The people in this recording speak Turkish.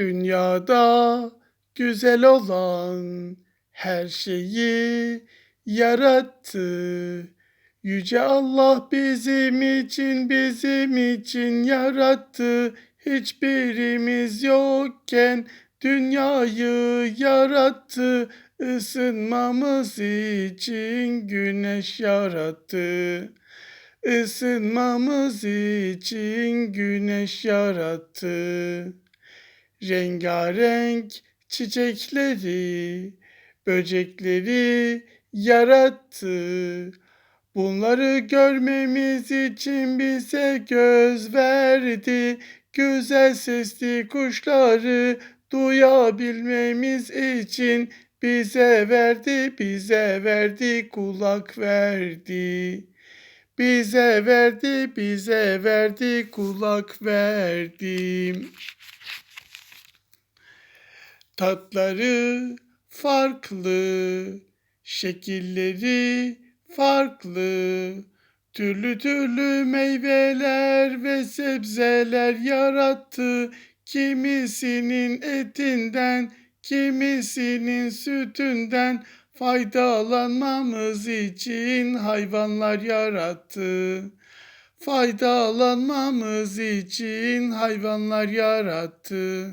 Dünyada güzel olan her şeyi yarattı. Yüce Allah bizim için bizim için yarattı. Hiçbirimiz yokken dünyayı yarattı. Isınmamız için güneş yarattı. Isınmamız için güneş yarattı. Rengarenk çiçekleri, böcekleri yarattı. Bunları görmemiz için bize göz verdi. Güzel sesli kuşları duyabilmemiz için bize verdi, bize verdi, kulak verdi. Bize verdi, bize verdi, kulak verdi. Tatları farklı, şekilleri farklı. Türlü türlü meyveler ve sebzeler yarattı. Kimisinin etinden, kimisinin sütünden faydalanmamız için hayvanlar yarattı. Faydalanmamız için hayvanlar yarattı.